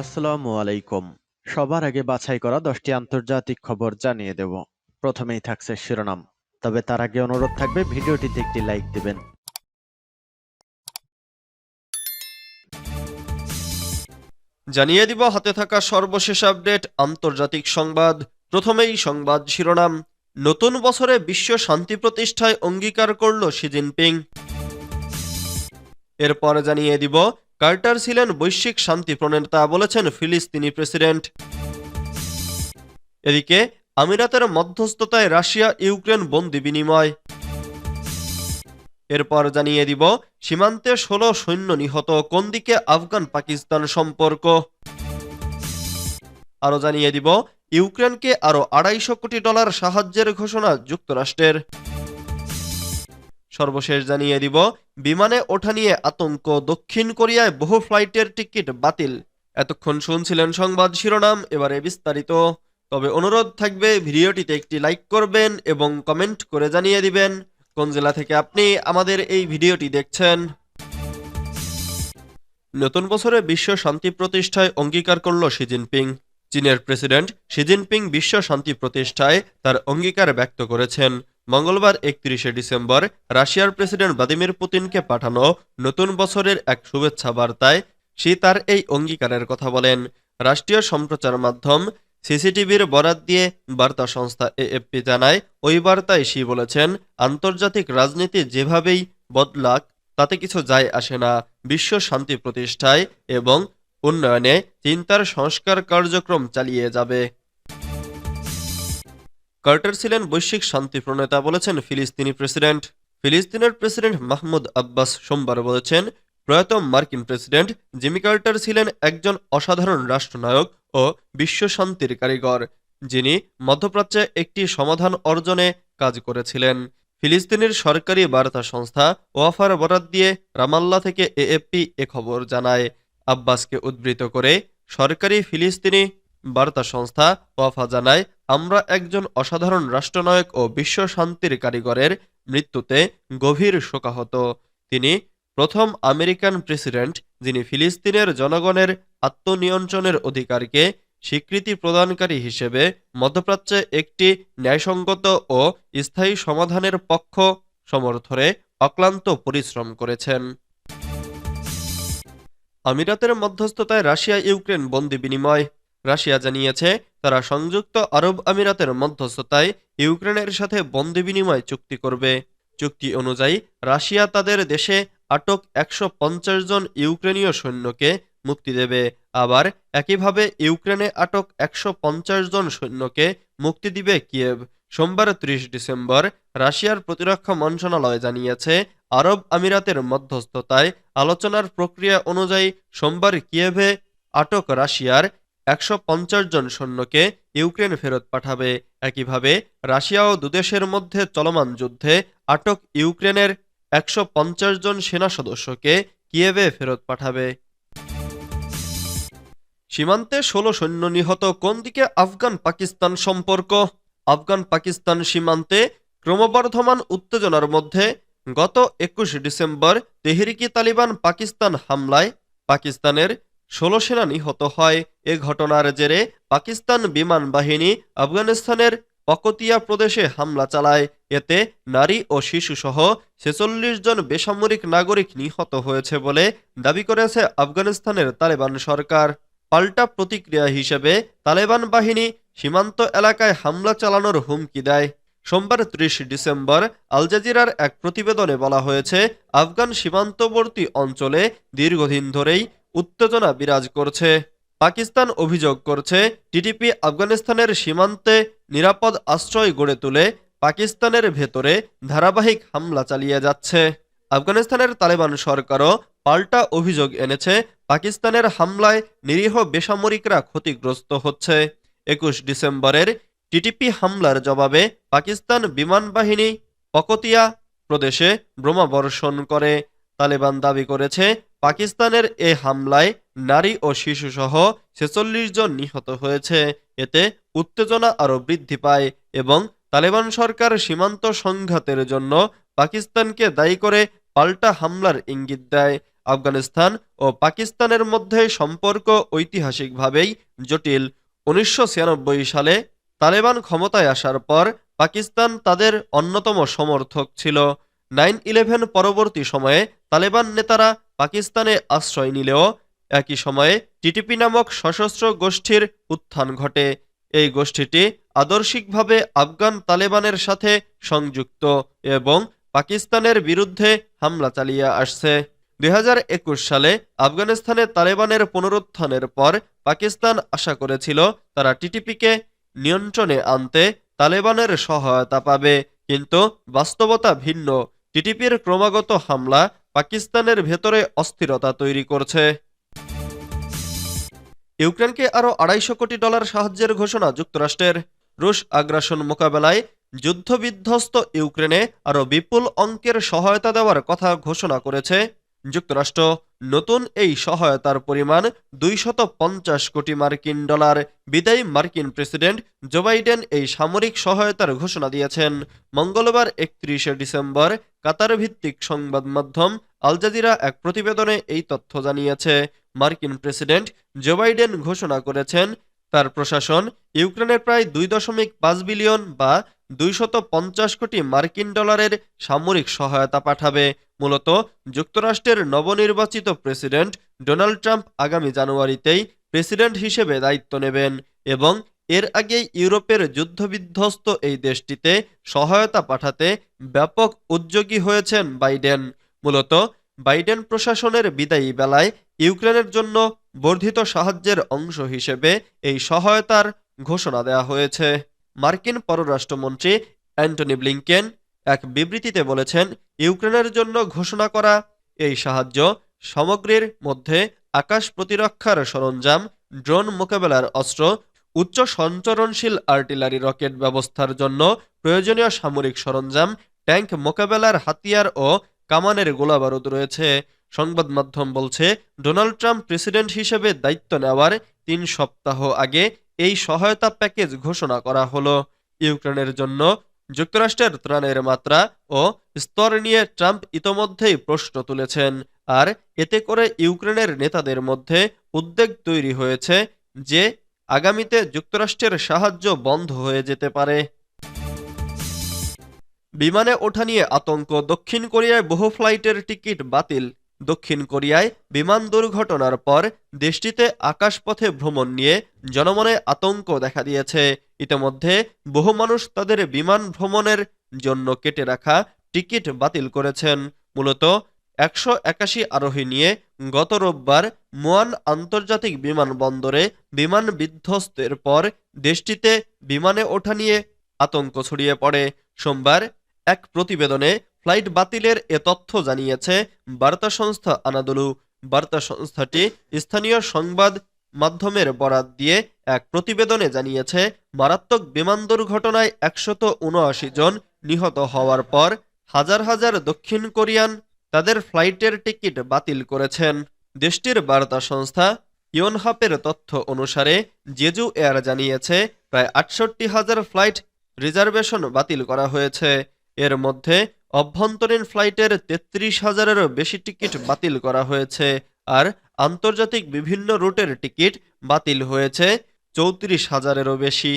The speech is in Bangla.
আসসালামু আলাইকুম। সবার আগে বাছাই করা দশটি আন্তর্জাতিক খবর জানিয়ে দেব। প্রথমেই থাকছে শিরোনাম। তবে তার আগে অনুরোধ থাকবে, ভিডিওটিতে একটি লাইক দিবেন। জানিয়ে দিব, হাতে থাকা সর্বশেষ আপডেট, আন্তর্জাতিক সংবাদ। প্রথমেই সংবাদ শিরোনাম। নতুন বছরে বিশ্ব শান্তি প্রতিষ্ঠায় অঙ্গীকার করল শি জিনপিং। এরপর জানিয়ে দিব কার্টার ছিলেন বৈশ্বিক শান্তি প্রণেতা বলেছেন ফিলিস্তিনি প্রেসিডেন্ট। এদিকে, আমিরাতের মধ্যস্থতায় রাশিয়া ইউক্রেন বন্দি বিনিময়। এরপর জানিয়ে দিব, সীমান্তে ষোলো সৈন্য নিহত, কোন দিকে আফগান পাকিস্তান সম্পর্ক? আরও জানিয়ে দিব, ইউক্রেনকে আরও আড়াইশো কোটি ডলার সাহায্যের ঘোষণা যুক্তরাষ্ট্রের। সর্বশেষ জানিয়ে দিব, বিমানে ওঠা নিয়ে আতঙ্ক দক্ষিণ কোরিয়ায় বহু ফ্লাইটের টিকিট বাতিল। এতক্ষণ শুনছিলেন সংবাদ শিরোনাম, এবারে বিস্তারিত। তবে অনুরোধ থাকবে, ভিডিওটিতে একটি লাইক করবেন এবং কমেন্ট করে জানিয়ে দিবেন, কোন জেলা থেকে আপনি আমাদের এই ভিডিওটি দেখছেন। নতুন বছরে বিশ্ব শান্তি প্রতিষ্ঠায় অঙ্গীকার করল শি জিনপিং। চীনের প্রেসিডেন্ট শি জিনপিং বিশ্ব শান্তি প্রতিষ্ঠায় তার অঙ্গীকার ব্যক্ত করেছেন। মঙ্গলবার একত্রিশে ডিসেম্বর রাশিয়ার প্রেসিডেন্ট ভ্লাদিমির পুতিনকে পাঠানো নতুন বছরের এক শুভেচ্ছা বার্তায় শি তার এই অঙ্গীকারের কথা বলেন। রাষ্ট্রীয় সম্প্রচার মাধ্যম সিসিটিভির বরাত দিয়ে বার্তা সংস্থা এএফপি জানায়, ওই বার্তায় শি বলেছেন, আন্তর্জাতিক রাজনীতি যেভাবেই বদলাক, তাতে কিছু যায় আসে না। বিশ্ব শান্তি প্রতিষ্ঠায় এবং উন্নয়নে চিন্তার সংস্কার কার্যক্রম চালিয়ে যাবে। কার্টার ছিলেন বৈশ্বিক শান্তি প্রণেতা বলেছেন ফিলিস্তিনি প্রেসিডেন্ট। ফিলিস্তিনের প্রেসিডেন্ট মাহমুদ আব্বাস সোমবার বলেছেন, প্রয়াত মার্কিন প্রেসিডেন্ট জিমি কার্টার ছিলেন একজন অসাধারণ রাষ্ট্রনায়ক ও বিশ্ব শান্তির কারিগর, যিনি মধ্যপ্রাচ্যে একটি সমাধান অর্জনে কাজ করেছিলেন। ফিলিস্তিনের সরকারি বার্তা সংস্থা ওয়াফার বরাত দিয়ে রামাল্লা থেকে এএফপি এ খবর জানায়। আব্বাসকে উদ্বৃত করে, সরকারি ফিলিস্তিনি বার্তা সংস্থা ওয়াফা জানায়, আমরা একজন অসাধারণ রাষ্ট্রনায়ক ও বিশ্ব শান্তির কারিগরের মৃত্যুতে গভীর শোকাহত। তিনি প্রথম আমেরিকান প্রেসিডেন্ট, যিনি ফিলিস্তিনের জনগণের আত্মনিয়ন্ত্রণের অধিকারকে স্বীকৃতি প্রদানকারী হিসেবে মধ্যপ্রাচ্যে একটি ন্যায়সঙ্গত ও স্থায়ী সমাধানের পক্ষ সমর্থনে অক্লান্ত পরিশ্রম করেছেন। আমিরাতের মধ্যস্থতায় রাশিয়া ইউক্রেন বন্দি বিনিময় রাশিয়া জানিয়েছে, তারা সংযুক্ত আরব আমিরাতের মধ্যস্থতায় ইউক্রেনের সাথে বন্দি বিনিময় চুক্তি করবে। চুক্তি অনুযায়ী, রাশিয়া তাদের দেশে আটক একশো পঞ্চাশ জন ইউক্রেনীয় সৈন্যকে মুক্তি দেবে। আবার একইভাবে ইউক্রেনে আটক একশো পঞ্চাশ জন সৈন্যকে মুক্তি দিবে কিয়েভ। সোমবার ত্রিশ ডিসেম্বর, রাশিয়ার প্রতিরক্ষা মন্ত্রণালয় জানিয়েছে, আরব আমিরাতের মধ্যস্থতায় আলোচনার প্রক্রিয়া অনুযায়ী সোমবার কিয়েভে আটক রাশিয়ার একশো পঞ্চাশ জন সৈন্যকে ইউক্রেন ফেরত পাঠাবে। একইভাবে রাশিয়া ও দুদেশের মধ্যে চলমান যুদ্ধে আটক ইউক্রেনের একশো পঞ্চাশ জন সেনা সদস্যকে কিয়েভে ফেরত পাঠাবে। সীমান্তে ষোলো সৈন্য নিহত। কোন দিকে আফগান পাকিস্তান সম্পর্ক? আফগান পাকিস্তান সীমান্তে ক্রমবর্ধমান উত্তেজনার মধ্যে গত একুশ ডিসেম্বর তেহরিকি তালিবান পাকিস্তান হামলায় পাকিস্তানের ষোলো সেনা নিহত হয়। এ ঘটনার জেরে পাকিস্তান বিমান বাহিনী আফগানিস্তানের পকতিয়া প্রদেশে হামলা চালায়। এতে নারী ও শিশুসহ ছেচল্লিশ জন বেসামরিক নাগরিক নিহত হয়েছে বলে দাবি করেছে আফগানিস্তানের তালেবান সরকার। পাল্টা প্রতিক্রিয়া হিসেবে তালেবান বাহিনী সীমান্ত এলাকায় হামলা চালানোর হুমকি দেয়। সোমবার ত্রিশ ডিসেম্বর আল জাজিরার এক প্রতিবেদনে বলা হয়েছে, আফগান সীমান্তবর্তী অঞ্চলে দীর্ঘদিন ধরেই উত্তেজনা বিরাজ করছে। পাকিস্তান অভিযোগ করছে, টিটিপি আফগানিস্তানের সীমান্তে নিরাপদ আশ্রয় গড়ে তুলে পাকিস্তানের ভেতরে ধারাবাহিক হামলা চালিয়ে যাচ্ছে। আফগানিস্তানের তালেবান সরকারও পাল্টা অভিযোগ এনেছে, পাকিস্তানের হামলায় নিরীহ বেসামরিকরা ক্ষতিগ্রস্ত হচ্ছে। একুশ ডিসেম্বরের টিটিপি হামলার জবাবে পাকিস্তান বিমান বাহিনী পকতিয়া প্রদেশে বোমাবর্ষণ করে। তালেবান দাবি করেছে পাকিস্তানের এ হামলায় নারী ও শিশুসহ ছেচল্লিশ জন নিহত হয়েছে। এতে উত্তেজনা আরও বৃদ্ধি পায় এবং তালেবান সরকার সীমান্ত সংঘাতের জন্য পাকিস্তানকে দায়ী করে পাল্টা হামলার ইঙ্গিত দেয়। আফগানিস্তান ও পাকিস্তানের মধ্যে সম্পর্ক ঐতিহাসিকভাবেই জটিল। উনিশশো ছিয়ানব্বই সালে তালেবান ক্ষমতায় আসার পর পাকিস্তান তাদের অন্যতম সমর্থক ছিল। নাইন ইলেভেন পরবর্তী সময়ে তালেবান নেতারা পাকিস্তানে আশ্রয় নিলেও একই সময়ে টিটিপি নামক সশস্ত্র গোষ্ঠীর উত্থান ঘটে। এই গোষ্ঠীটি আদর্শিকভাবে আফগান তালেবানের সাথে সংযুক্ত এবং পাকিস্তানের বিরুদ্ধে হামলা চালিয়ে আসছে। দুই হাজার একুশ সালে আফগানিস্তানে তালেবানের পুনরুত্থানের পর পাকিস্তান আশা করেছিল তারা টিটিপিকে নিয়ন্ত্রণে আনতে তালেবানের সহায়তা পাবে। কিন্তু বাস্তবতা ভিন্ন। টিটিপির ক্রমাগত হামলা পাকিস্তানের ভেতরে অস্থিরতা তৈরি করছে। ইউক্রেনকে আরও আড়াইশো কোটি ডলার সাহায্যের ঘোষণা যুক্তরাষ্ট্রের। রুশ আগ্রাসন মোকাবেলায় যুদ্ধবিধ্বস্ত ইউক্রেনে আরও বিপুল অঙ্কের সহায়তা দেওয়ার কথা ঘোষণা করেছে যুক্তরাষ্ট্র নতুন এই সহায়তার পরিমাণ দুইশত পঞ্চাশ কোটি মার্কিন ডলার। বিদায়ী মার্কিন প্রেসিডেন্ট জো বাইডেন এই সামরিক সহায়তার ঘোষণা দিয়েছেন। মঙ্গলবার একত্রিশে ডিসেম্বর কাতার ভিত্তিক সংবাদ মাধ্যম আল জাজিরা এক প্রতিবেদনে এই তথ্য জানিয়েছে। মার্কিন প্রেসিডেন্ট জো বাইডেন ঘোষণা করেছেন, তার প্রশাসন ইউক্রেনের প্রায় দুই দশমিক পাঁচ বিলিয়ন বা দুইশত পঞ্চাশ কোটি মার্কিন ডলারের সামরিক সহায়তা পাঠাবে। মূলত যুক্তরাষ্ট্রের নবনির্বাচিত প্রেসিডেন্ট ডোনাল্ড ট্রাম্প আগামী জানুয়ারিতেই প্রেসিডেন্ট হিসেবে দায়িত্ব নেবেন এবং এর আগেই ইউরোপের যুদ্ধবিধ্বস্ত এই দেশটিতে সহায়তা পাঠাতে ব্যাপক উদ্যোগী হয়েছেন বাইডেন। মূলত বাইডেন প্রশাসনের বিদায়ী বেলায় ইউক্রেনের জন্য বর্ধিত সাহায্যের অংশ হিসেবে এই সহায়তার ঘোষণা দেওয়া হয়েছে। মার্কিন পররাষ্ট্রমন্ত্রী অ্যান্টনি ব্লিংকেন এক বিবৃতিতে বলেছেন, ইউক্রেনের জন্য ঘোষণা করা এই সাহায্য সামগ্রীর মধ্যে আকাশ প্রতিরক্ষার সরঞ্জাম, ড্রোন মোকাবেলার অস্ত্র, উচ্চ সঞ্চরণশীল আর্টিলারি রকেট ব্যবস্থার জন্য প্রয়োজনীয় সামরিক সরঞ্জাম, ট্যাঙ্ক মোকাবেলার হাতিয়ার ও কামানের গোলাবারুদ রয়েছে। সংবাদ মাধ্যম বলছে, ডোনাল্ড ট্রাম্প প্রেসিডেন্ট হিসেবে দায়িত্ব নেওয়ার তিন সপ্তাহ আগে এই সহায়তা প্যাকেজ ঘোষণা করা হলো। ইউক্রেনের জন্য যুক্তরাষ্ট্রের ত্রাণের মাত্রা ও স্তর নিয়ে ট্রাম্প ইতোমধ্যেই প্রশ্ন তুলেছেন। আর এতে করে ইউক্রেনের নেতাদের মধ্যে উদ্বেগ তৈরি হয়েছে যে আগামীতে যুক্তরাষ্ট্রের সাহায্য বন্ধ হয়ে যেতে পারে। বিমানে ওঠা নিয়ে আতঙ্ক। দক্ষিণ কোরিয়ায় বহু ফ্লাইটের টিকিট বাতিল। দক্ষিণ কোরিয়ায় বিমান দুর্ঘটনার পর দেশটিতে আকাশপথে ভ্রমণ নিয়ে জনমনে আতঙ্ক দেখা দিয়েছে। ইতিমধ্যে বহু মানুষ তাদের বিমান ভ্রমণের জন্য কেটে রাখা টিকিট বাতিল করেছেন। মূলত একশো একাশি আরোহী নিয়ে গত রোববার মুয়ান আন্তর্জাতিক বিমানবন্দরে বিমান বিধ্বস্তের পর দেশটিতে বিমানে ওঠা নিয়ে আতঙ্ক ছড়িয়ে পড়ে। সোমবার এক প্রতিবেদনে ফ্লাইট বাতিলের এ তথ্য জানিয়েছে বার্তা সংস্থা আনাদুলু। বার্তা সংস্থাটি স্থানীয় সংবাদ মাধ্যমের বরাত দিয়ে এক প্রতিবেদনে জানিয়েছে, মারাত্মক বিমান দুর্ঘটনায় একশত উনআশি জন নিহত হওয়ার পর হাজার হাজার দক্ষিণ কোরিয়ান তাদের ফ্লাইটের টিকিট বাতিল করেছেন। দেশটির বার্তা সংস্থা ইয়নহাপের তথ্য অনুসারে, জেজু এয়ার জানিয়েছে, প্রায় আটষট্টি হাজার ফ্লাইট রিজার্ভেশন বাতিল করা হয়েছে। এর মধ্যে অভ্যন্তরীণ ফ্লাইটের তেত্রিশ হাজারেরও বেশি টিকিট বাতিল করা হয়েছে আর আন্তর্জাতিক বিভিন্ন রুটের টিকিট বাতিল হয়েছে চৌত্রিশ হাজারেরও বেশি।